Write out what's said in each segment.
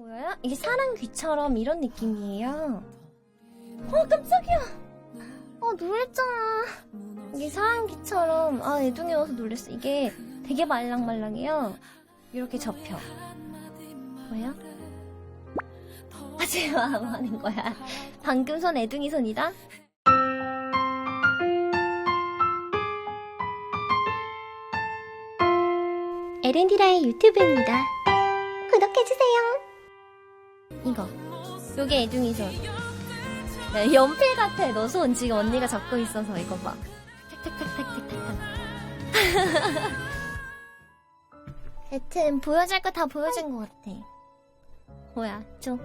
보여요? 이게 사랑 귀처럼 이런 느낌이에요. 어 깜짝이야. 아 놀랬잖아. 이게 사랑 귀처럼 아 애둥이 와서 놀랬어. 이게 되게 말랑말랑해요. 이렇게 접혀. 보여? 하지 마, 뭐 하는 거야. 방금 손 애둥이 손이다? 에렌디라의 유튜브입니다. 구독해주세요. 이거. 요게 애둥이 손. 네, 연필 같아. 너 손 지금 언니가 잡고 있어서 이거 봐. 탁탁탁탁탁탁탁. 여튼 보여줄 거 다 보여준 것 같아. 뭐야, 좀.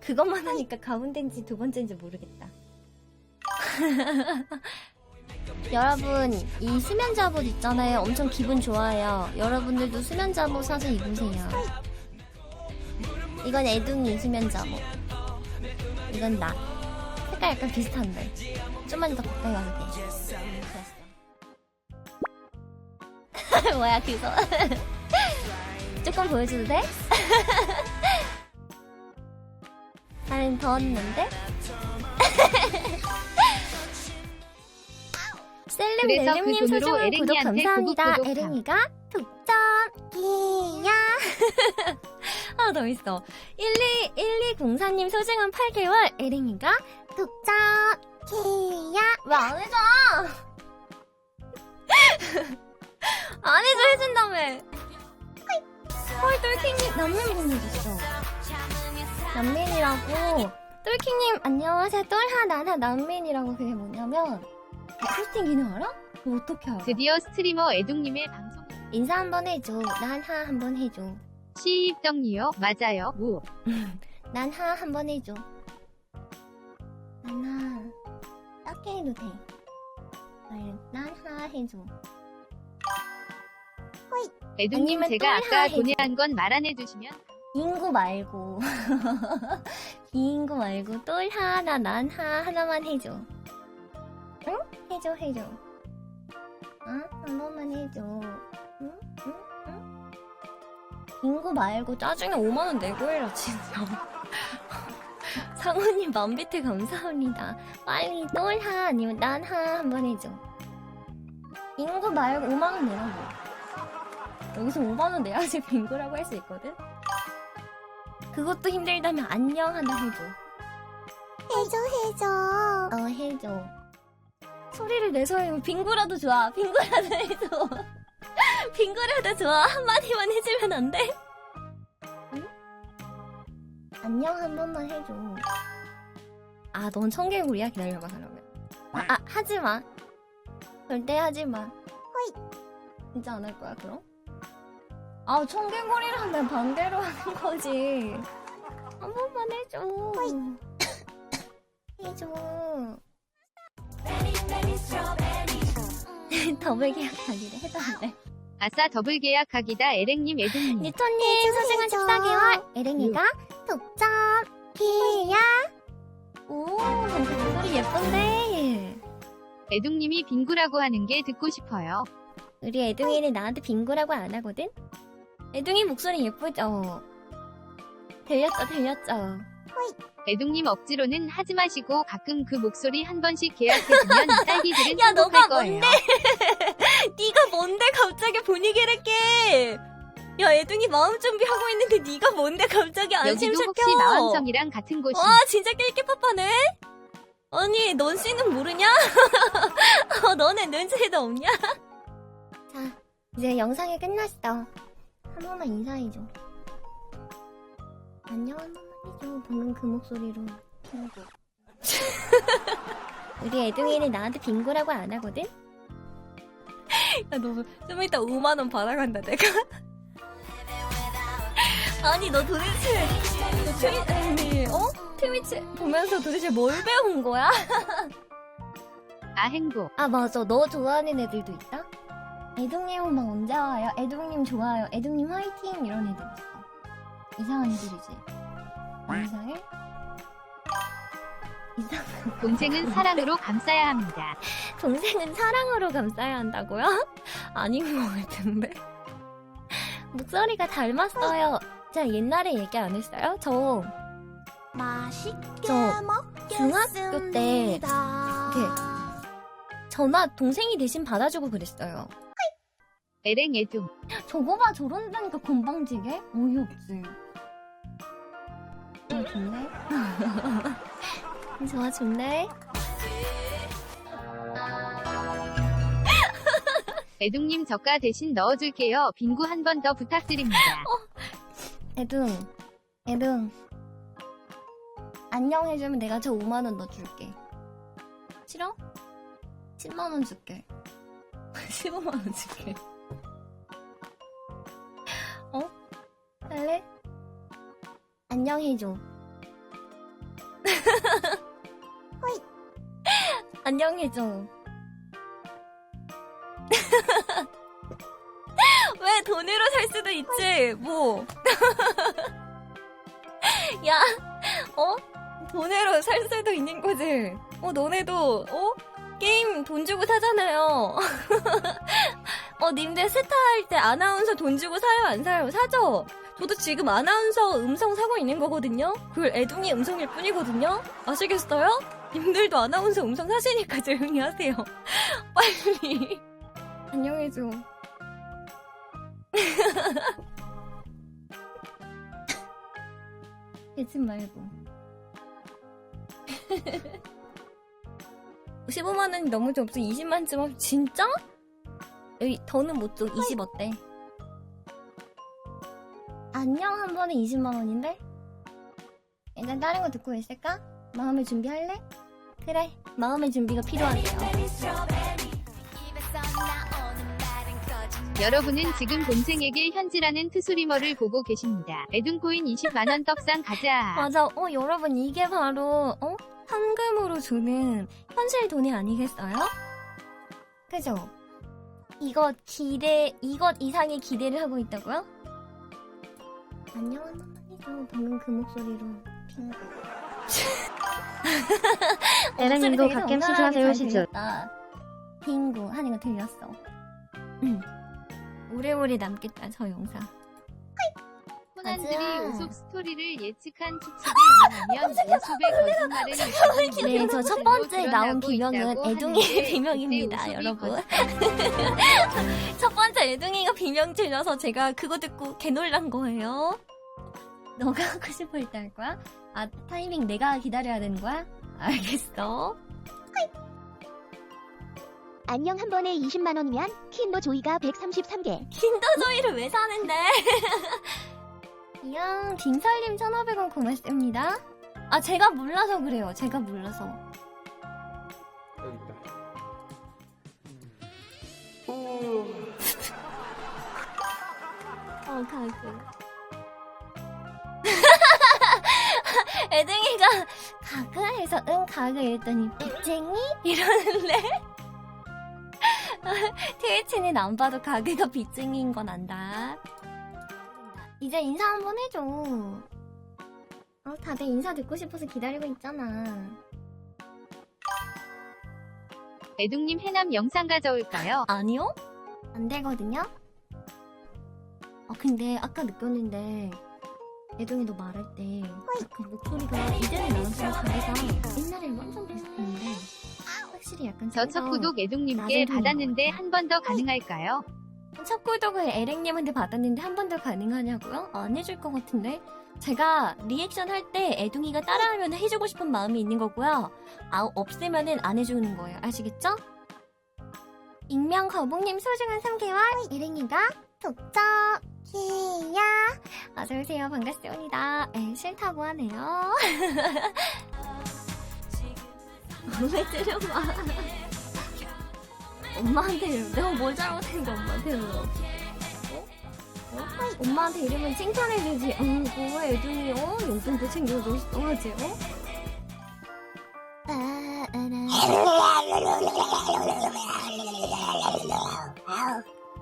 그것만 하니까 가운데인지 두 번째인지 모르겠다. 여러분, 이 수면 잠옷 있잖아요. 엄청 기분 좋아요. 여러분들도 수면 잠옷 사서 입으세요. 이건 애둥이 수면 잠옷. 이건 나. 색깔 약간 비슷한데. 좀만 더 가까이 와도 돼. 됐어. 뭐야, 그거. 조금 보여줘도 돼? 나는 더웠는데? 그래서 그 멜름님 돈으로 소중한 구독 에랭이한테 감사합니다. 구독, 구독함. 에랭이가 독점 이야. 하나 더 있어. 12, 1204님 소중한 8개월. 에랭이가 독점 이야. 왜 안 해줘? 안 해줘 해준다며. 헐, 똘킹님 남면분이 있어. 남맨이라고 똘킹님 안녕하세요 똘하 나나 남맨이라고 그게 뭐냐면 캐스팅 기능 알아? 그거 어떻게 알아? 드디어 스트리머 애둥님의 방송. 인사 한번 해줘. 난 하 한번 해줘. 시입덕니요? 맞아요. 무. 난 하 한번 해줘. 난하. 작게 해도 돼. 아니, 난하 해줘. 애둥님 아니면 제가 또 아까. 고뇌한 건 말 안 해주시면. 인구 말고. 인구 말고 똘 하 나 난 하 하나만 해줘. 응? 해줘 해줘 응? 한 번만 해줘 응? 응? 응? 인구 말고 짜증에 5만원 내고 해라 진짜 상우님 만비트 감사합니다 빨리 똘하 아니면 난하 한 번 해줘 인구 말고 5만원 내라고 여기서 5만원 내야지 빙고라고 할 수 있거든 그것도 힘들다면 안녕 하나 해줘. 해줘, 해줘. 어, 해줘. 소리를 내서 해. 빙구라도 좋아. 빙구라도 해줘. 빙구라도 좋아. 한마디만 해주면 안 돼? 응? 안녕 한 번만 해줘. 아, 넌 청개구리야? 기다려봐, 그러면. 아, 하지 마. 절대 하지 마. 호이. 진짜 안 할 거야, 그럼? 아, 청개구리라면 반대로 하는 거지. 한 번만 해줘. 해줘. 더블 계약하기를 해줬는데. 아싸 더블 계약하기다 에랭님 애둥님 유토님 소중한 14개월. 에랭이가 독점 계약. 오, 근데 목소리 예쁜데. 애둥님이 빙구라고 하는 게 듣고 싶어요 우리 애둥이는 나한테 빙고라고 안 하거든? 애둥이 목소리 예쁘죠? 들렸죠, 들렸죠? 애둥님 억지로는 하지 마시고 가끔 그 목소리 한 번씩 계약해주면 딸기들은 야, 너가 행복할 거예요 뭔데? 네가 뭔데 갑자기 분위기를 깨? 야, 애둥이 마음 준비하고 있는데 네가 뭔데 갑자기 여기도 안심시켜? 혹시 마원성이랑 같은 곳이 와, 진짜 낄끼빠빠네? 아니, 넌 씨는 모르냐? 어, 너네 눈치도 없냐? 자, 이제 영상이 끝났어. 한 번만 인사해줘. 안녕 해줘. 방금 그 목소리로. 빙고. 우리 애둥이는 나한테 빙고라고 안 하거든? 야, 너 좀 이따 5만원 받아간다, 내가. 아니, 너 도대체, 너 트위, 어? 트위치 보면서 도대체 뭘 배운 거야? 아 행복 아, 맞아. 너 좋아하는 애들도 있다? 애둥님 음악 언제 와요? 애둥님 좋아요. 애둥님 화이팅! 이런 애들 있어. 이상한 애들이지. 안 이상해? 이상, 동생은 사랑으로 감싸야 합니다 동생은 사랑으로 감싸야 한다고요? 아닌 것 같은데? 목소리가 닮았어요. 제가 옛날에 얘기 안 했어요? 저 맛있게 저 중학교 때 이렇게 전화 동생이 대신 받아주고 그랬어요. 에랭 애둥. 저거 봐 저런 데니까 건방지게? 어이없지. 어, 좋네. 좋아 좋네. 애둥님 저가 대신 넣어줄게요. 빙구 한 번 더 부탁드립니다. 애둥, 애둥. 안녕 해주면 내가 저 5만원 넣어줄게. 싫어? 10만원 줄게. 15만원 줄게. 어? 할래? 안녕 해줘. 호이. 안녕 해줘. 왜 돈으로 살 수도 있지, 뭐. 야, 어? 돈으로 살 수도 있는 거지. 어, 너네도, 어? 게임 돈 주고 사잖아요. 어, 님들 스타 할 때 아나운서 돈 주고 사요, 안 사요? 사죠? 저도 지금 아나운서 음성 사고 있는 거거든요? 그 애둥이 음성일 뿐이거든요? 아시겠어요? 님들도 아나운서 음성 사시니까 조용히 하세요. 빨리. 안녕해줘. 대지 말고. 15만 원이 너무 좀 없어. 20만쯤 없 진짜? 여기 더는 못 줘. 20 어때? 안녕 한 번에 20만 원인데? 일단 다른 거 듣고 있을까? 마음의 준비할래? 그래. 마음의 준비가 필요하대요. 여러분은 지금 동생에게 현지라는 트수리머를 보고 계십니다. 애둥코인 20만원 떡상 가자. 맞아. 어, 여러분, 이게 바로, 어? 현금으로 주는 현실 돈이 아니겠어요? 그죠? 이것 기대, 이것 이상의 기대를 하고 있다고요? 안녕 한 번만 해줘. 방금 그 목소리로. 핑크. 에렌님도 목소리 되게 가끔 시즈. 들렸다. 빙고 하는 거 들렸어. 응. 오래오래 남겠다, 저 영상. 호난들이 가자. 오속 스토리를 예측한 추측에 의하면 오속의 거짓말은 네, 저 첫 번째 나온 비명은 애둥이의 비명입니다, 여러분. 첫 번째 애둥이가 비명 질려서 제가 그거 듣고 개놀란 거예요. 너가 하고 싶을 때 할 거야? 아, 타이밍 내가 기다려야 되는 거야? 알겠어. 안녕 한 번에 20만 원이면 킨도 조이가 133개. 킨더조이를 왜 사는데? 이양, 빙살님 1,500원 고맙습니다. 아, 제가 몰라서 그래요. 제가 몰라서. 여기 있다. 어, 가그. 애등이가 가그 해서 응 가그 이랬더니 빅쟁이? 이러는데 트위치는 안 봐도 가그가 빅쟁이인 건 안다 이제 인사 한번 해줘 어, 다들 인사 듣고 싶어서 기다리고 있잖아 애둥님 해남 영상 가져올까요? 아니요? 안 되거든요? 아, 근데 아까 느꼈는데, 애동이 너 말할 때, 그 목소리가 이제는 나한테는 다르다. 옛날에는 완전 비슷했는데, 확실히 약간 저 첫 구독 보는 받았는데 것한번 더 가능할까요? 첫 구독을 에랭님한테 받았는데 한 번 더 가능하냐고요? 안 해줄 것 같은데? 제가 리액션 할 때 애둥이가 따라하면 해주고 싶은 마음이 있는 거고요. 아, 없으면은 안 해주는 거예요. 아시겠죠? 익명 거북님 소중한 3개월 에랭이가 독점이야. 어서오세요. 반갑습니다. 에, 싫다고 하네요. 왜 때려봐. 엄마한테 내가 뭘 잘못했는데 엄마한테 어? 어? 엄마한테 이러면 칭찬해주지. 응, 그거 애들이, 어? 용돈도 챙겨줬어, 하지, 어?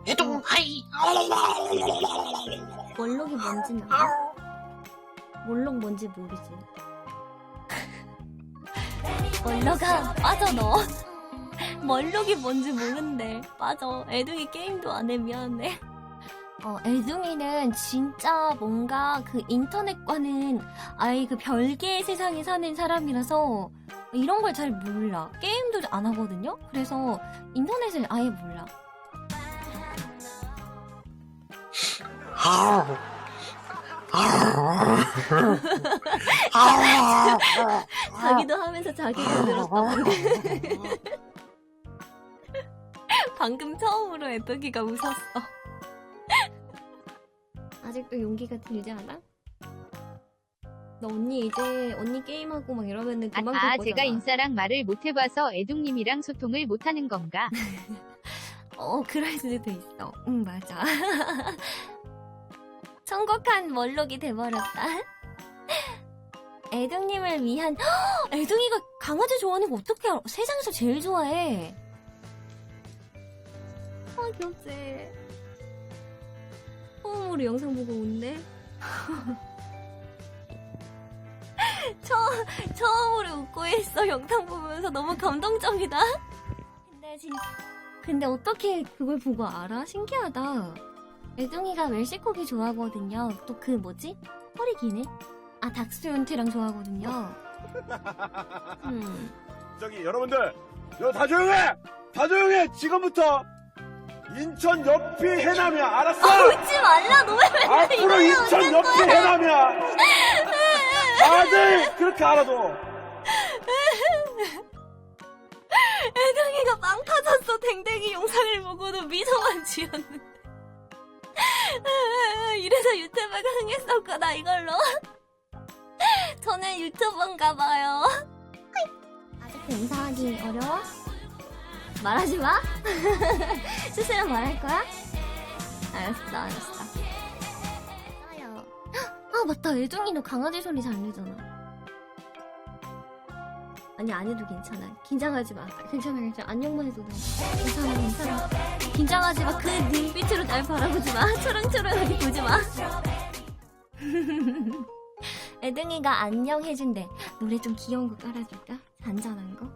해도 하이 원록이 뭔지 알아? 원록 뭔지 모르지. 원록아, 빠져, 너. 원록이 뭔지 모른대. 빠져. 애둥이 게임도 안 해, 미안해. 어, 애둥이는 진짜 뭔가 그 인터넷과는 아예 그 별개의 세상에 사는 사람이라서 이런 걸 잘 몰라. 게임도 안 하거든요? 그래서 인터넷을 아예 몰라. 아우. 아우. 아우. 자기도 하면서 자기가 들었다. 방금 처음으로 애떡이가 웃었어. 아직도 용기가 들지 않아? 너 언니 이제 언니 게임하고 막 이러면은 아, 그만 아볼 제가 거잖아. 인싸랑 말을 못 해봐서 애둥님이랑 소통을 못 하는 건가? 어, 그럴 수도 있어. 응, 맞아. 천국한 멀록이 돼버렸다. 애둥님을 위한, 헉! 애둥이가 강아지 좋아하는 거 어떻게 알아? 세상에서 제일 좋아해. 아, 귀엽지. 처음으로 영상 보고 웃네. 처음, 처음으로 웃고 있어. 영상 보면서 너무 감동적이다. 근데 진짜. 근데 어떻게 그걸 보고 알아? 신기하다. 애둥이가 웰시코기 좋아하거든요. 또 그 뭐지? 허리 기네? 아, 닥스윤트랑 좋아하거든요. 음. 저기 여러분들 이거 다 조용해 다 조용해 지금부터 인천 옆이 해남이야 알았어 아, 웃지 말라! 너왜 앞으로 인천 옆이 해남이야 다들 그렇게 알아둬 애둥이가 빵 터졌어. 댕댕이 영상을 보고도 미소만 지었는데. 이래서 유튜브가 흥했었구나, 이걸로. 저는 유튜버인가 봐요. 아직도 인사하기 어려워? 말하지 마? 스스로 말할 거야? 알았어, 알았어. 아, 맞다. 애둥이는 강아지 소리 잘 내잖아. 아니 안 해도 괜찮아. 긴장하지 마. 괜찮아 괜찮아. 안녕만 해도 돼. 괜찮아 괜찮아. 긴장하지 마. 그 눈빛으로 날 바라보지 마. 초롱초롱하게 보지 마. 애등이가 안녕 해준대. 노래 좀 귀여운 거 깔아줄까? 잔잔한 거.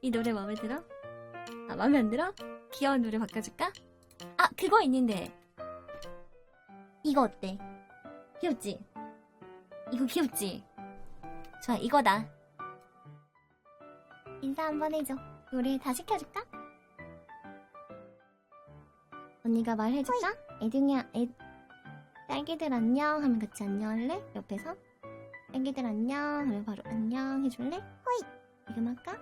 이 노래 마음에 들어? 아 마음에 안 들어? 귀여운 노래 바꿔줄까? 아 그거 있는데. 이거 어때? 귀엽지? 이거 귀엽지? 좋아 이거다. 인사 한번 해줘. 노래 다 시켜줄까? 언니가 말해줄까? 애둥이야, 애, 딸기들 안녕 하면 같이 안녕 할래? 옆에서? 딸기들 안녕 하면 바로 안녕 해줄래? 호이! 지금 할까?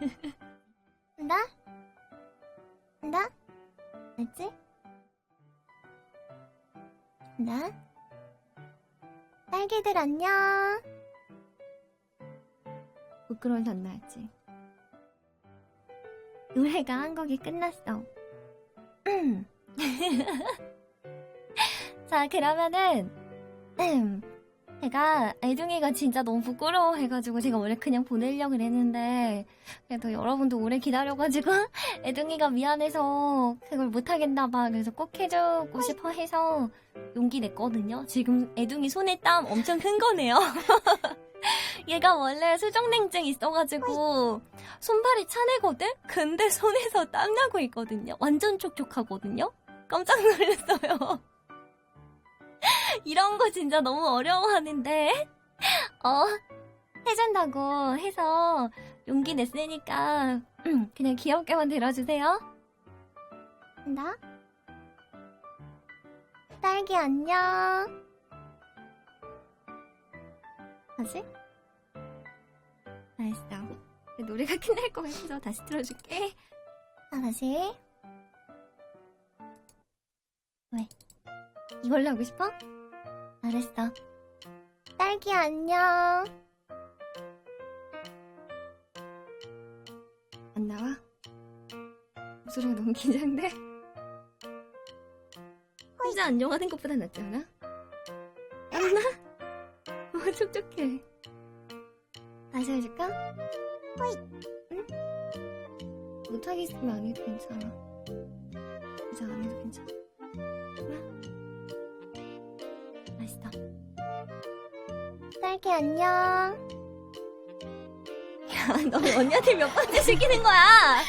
한다? 한다? 알지? 한다? 딸기들 안녕 부끄러워서 안 나왔지. 노래가 한 곡이 끝났어. 자, 그러면은, 음, 제가 애둥이가 진짜 너무 부끄러워 해가지고 제가 원래 그냥 보내려고 그랬는데, 그래도 여러분도 오래 기다려가지고, 애둥이가 미안해서 그걸 못하겠나 봐. 그래서 꼭 해주고 싶어 해서 용기 냈거든요. 지금 애둥이 손에 땀 엄청 큰 거네요. 얘가 원래 수정냉증 있어가지고 손발이 차내거든? 근데 손에서 땀나고 있거든요. 완전 촉촉하거든요? 깜짝 놀랐어요. 이런 거 진짜 너무 어려워하는데, 어, 해준다고 해서 용기 냈으니까, 음, 그냥 귀엽게만 들어주세요. 나? 딸기 안녕. 다시? 알았어. 노래가 끝날 것 같아서 다시 틀어줄게. 아, 다시. 왜? 이걸로 하고 싶어? 알았어. 딸기 안녕. 안 나와? 목소리가 너무 긴장돼? 혼자 안녕하는 것보다 낫지 않아? 안나? 어, 촉촉해. 다시 해줄까? 호이. 응? 못하겠으면 안 해도 괜찮아. 딸기 안녕. 너 언니한테 몇 번째 시키는 거야?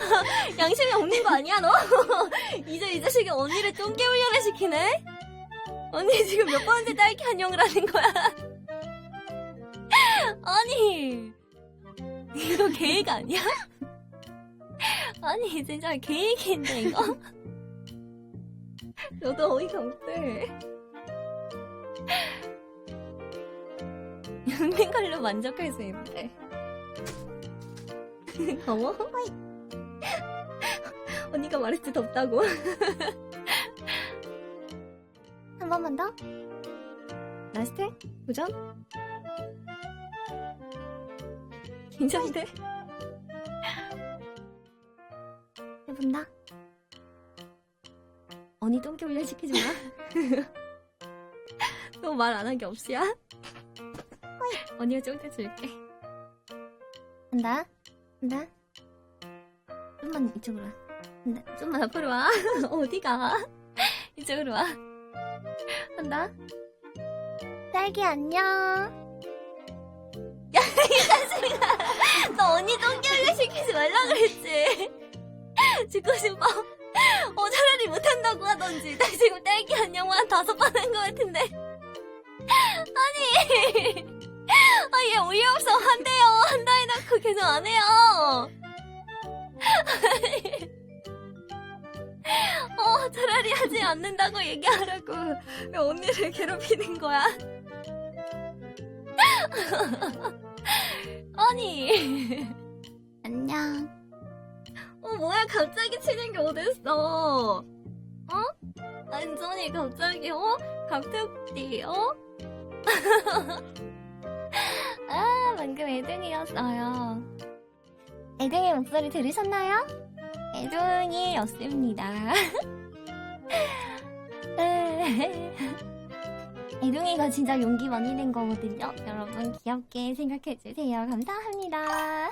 양심이 없는 거 아니야, 너? 이제 이 자식이 언니를 똥개 훈련을 시키네? 언니 지금 몇 번째 딸기 안녕을 하는 거야? 아니, 이거 계획 아니야? 아니, 진짜 계획인데, 이거? 너도 어이가 없대. 있는 걸로 만족할 수 있대. 더워? 언니가 말했지 덥다고. 한 번만 더. 라스트 도전. 괜찮은데? 해본다. 언니 똥개 훈련 시키지 마. 너 말 안 한 게 없이야? 언니가 쫑대 줄게. 간다. 간다. 좀만 이쪽으로 와. 간다. 좀만 앞으로 와. 어디가? 이쪽으로 와. 간다. 딸기 안녕. 야, 이 자식아. 너 언니 똥개훈련 시키지 말라 그랬지. 죽고 싶어. 어, 차라리 못한다고 하던지. 나 지금 딸기 안녕만 한 다섯 번 한 것 같은데. 아니. 계속 안 해요. 어, 차라리 하지 않는다고 얘기하라고. 왜 언니를 괴롭히는 거야? 아니. 안녕. 어, 뭐야, 갑자기 치는 게 어딨어? 어? 완전히 갑자기, 어? 갑툭튀, 어? 아, 방금 애둥이였어요. 애둥이 목소리 들으셨나요? 애둥이였습니다. 애둥이가 진짜 용기 많이 낸 거거든요. 여러분 귀엽게 생각해주세요. 감사합니다.